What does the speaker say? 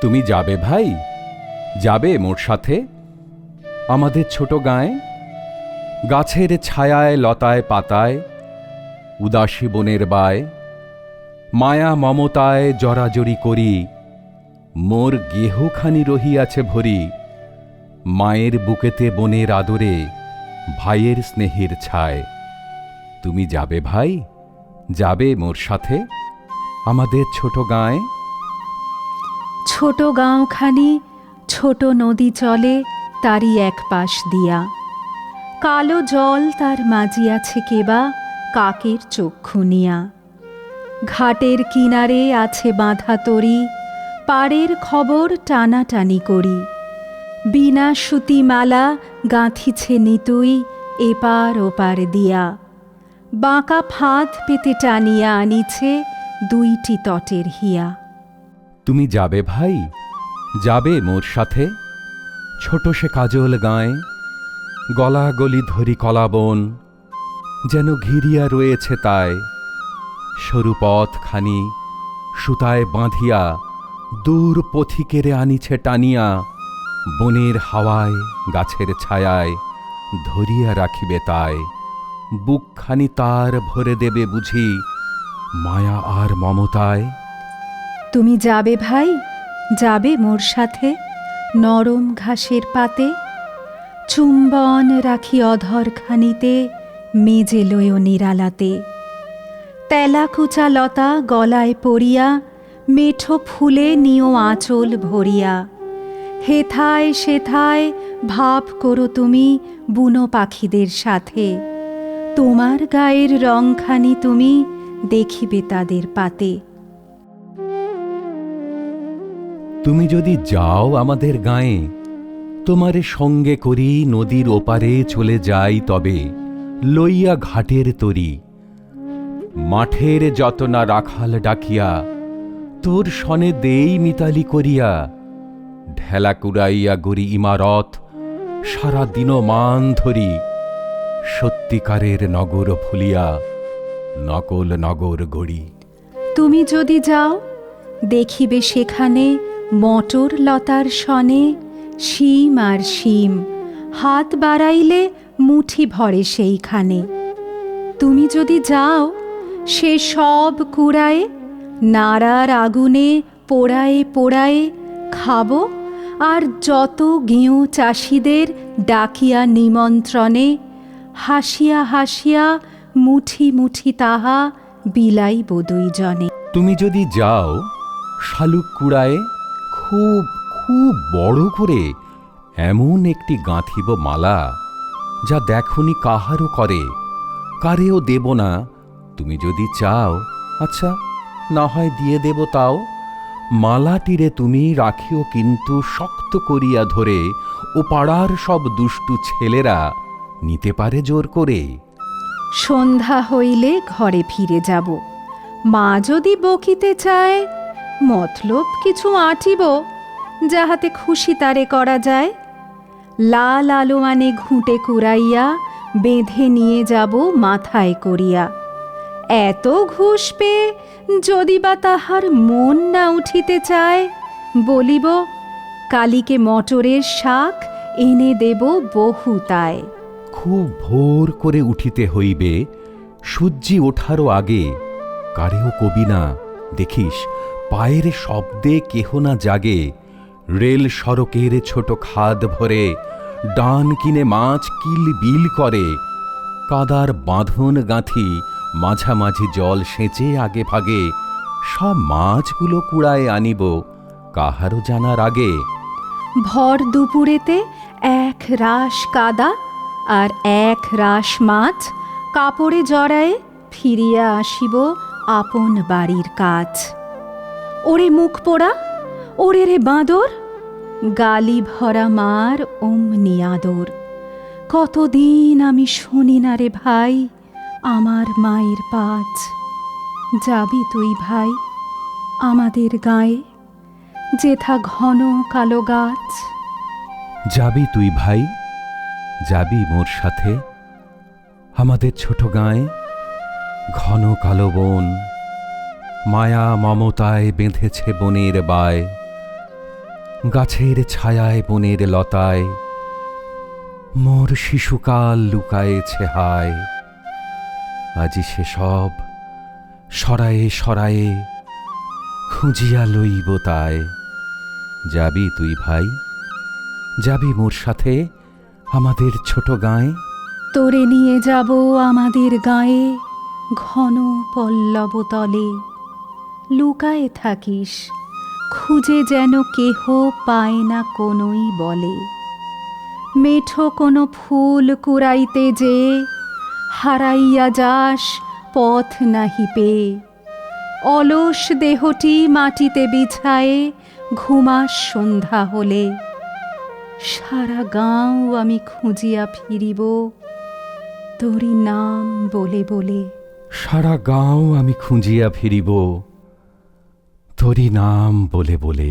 তুমি যাবে ভাই? যাবে মোর সাথে? আমাদের ছোট গায়ে? গাছের ছায়ায়, লতায়, পাতায়, উদাসী বনের বায়, মায়া মমতায় জরাজরি করি, মোর গেহখানি রহিয়াছে ভরি, মায়ের বুকেতে বনের আদরে, ভাইয়ের স্নেহের ছায়। তুমি যাবে ভাই? যাবে মোর সাথে? আমাদের ছোট গায়ে? ছোট গাঁওখানি, ছোট নদী চলে তারই এক পাশ দিয়া। কালো জল তার মাজিয়াছে কেবা, কাকের চক্ষু নিয়া। ঘাটের কিনারে আছে বাঁধা তরি, পাড়ের খবর টানাটানি করি। বিনা সুতিমালা গাঁথিছে নিতুই এপার ওপার দিয়া। বাঁকা ফাঁদ পেতে টানিয়া আনিছে দুইটি তটের হিয়া। তুমি যাবে ভাই? যাবে মোর সাথে? ছোট সে কাজল গায়ে গলা গলি ধরি কলাবন, যেন ঘিরিয়া রয়েছে তাই। সরু পথখানি সুতায় বাঁধিয়া দূর পথিকেরে আনিছে টানিয়া, বনের হাওয়ায়, গাছের ছায়ায় ধরিয়া রাখিবে তাই। বুকখানি তার ভরে দেবে বুঝি, মায়া আর মমতায় তুমি যাবে ভাই? যাবে মোর সাথে? নরম ঘাসের পাতে? চুম্বন রাখি অধর খানিতে, মেজে লয় নিরালাতে। তেলাকুচা লতা গলায় পড়িয়া, মেঠো ফুলে নিও আঁচল ভরিয়া। হেথায় সেথায় ভাব করো তুমি বুনো পাখিদের সাথে। তোমার গায়ের রংখানি তুমি দেখিবে তাদের পাতে। তুমি যদি যাও আমাদের গায়ে, তোমারে সঙ্গে করি নদীর ওপারে চলে যাই তবে লইয়া ঘাটের তরি। মাঠের যত না রাখাল ডাকিয়া, তোর সনে দেই মিতালি করিয়া। ঢেলা কুড়াইয়া গড়ি ইমারত, সারা দিন মান ধরি। সত্যিকারের নগর ভুলিয়া নকল নগর গড়ি। তুমি যদি যাও, দেখিবে সেখানে মটর লতার সনে, শিম আর শিম। হাত বাড়াইলে মুঠি ভরে সেইখানে। তুমি যদি যাও, সে সব কুড়ায়ে, নাড়ার আগুনে পোড়ায়ে পোড়ায়ে খাব, আর যত গেঁয়ো চাষিদের ডাকিয়া নিমন্ত্রণে, হাসিয়া হাসিয়া মুঠি মুঠি তাহা বিলাইব দুইজনে। তুমি যদি যাও, শালুক কুড়ায় খুব খুব বড় করে এমন একটি গাঁথিব মালা যা দেখনি কাহারও করে, কারেও দেব না। তুমি যদি চাও আচ্ছা না হয় দিয়ে দেব তাও। মালাটিরে তুমি রাখিও কিন্তু শক্ত করিয়া ধরে, ও পাড়ার সব দুষ্টু ছেলেরা নিতে পারে জোর করে। সন্ধ্যা হইলে ঘরে ফিরে যাব। মা যদি বকিতে চায় মতলব কিছু আঁটিব যাহাতে খুশি তারে করা যায়। লাল আলোয়ানে ঘুঁটে কুড়াইয়া, বেঁধে নিয়ে যাব মাথায় করিয়া। এত ঘুষ পেয়ে যদি বা তাহার মন না উঠিতে চায়, বলিব, কালীকে মটরের শাক এনে দেব বহু তায়। খুব ভোর করে উঠিতে হইবে সূর্যি ওঠারও আগে, কারেও কবি না, দেখিস পায়ের শব্দে কেহ না জাগে। রেল সড়কের ছোট খাদ ভরে ডান কিনে মাছ কিল বিল করে। কাদার বাঁধন গাঁথি মাঝামাঝি জল সেচে আগে ভাগে। সব মাছগুলো কুড়ায় আনিব, কাহারও জানার আগে। ভর দুপুরেতে এক রাস কাদা আর এক রাস মাছ কাপড়ে জড়ায়ে ফিরিয়া আসিব আপন বাড়ির কাজ ওরে মুখ পোড়া, ওরে রে বাঁদর, গালি ভরা মার অমনি আদর। কতদিন আমি শুনি না রে ভাই, আমার মায়ের পাঁচ। যাবি তুই ভাই, আমাদের গায়ে, যেথা ঘন কালো গাছ। যাবি তুই ভাই, যাবি মোর সাথে, আমাদের ছোট গায়ে ঘন কালো বন। মায়া মমতায় বেঁধেছে বনের বায়, গাছের ছায়ায় বনের লতায়, মোর শিশুকাল লুকায়েছে হায়। আজি সে সব সরায়ে সরায়ে খুঁজিয়া লইব তাই যাবি তুই ভাই? যাবি মোর সাথে আমাদের ছোট গাঁয়ে? তোরে নিয়ে যাব আমাদের গায়ে ঘন পল্লব তলে। লুকায়ে থাকিস, খুঁজে যেন কেহ পায় না কোনোই বলে। মেঠো কোনো ফুল কুড়াইতে যে, হারাইয়া যাস পথ নাহি পেয়ে। অলস দেহটি মাটিতে বিছায়ে ঘুমাস সন্ধ্যা হলে। সারা গাঁও আমি খুঁজিয়া ফিরিব তোরি নাম বলে বলে। সারা গাঁও আমি খুঁজিয়া ফিরিব। তোরি নাম বলে বলে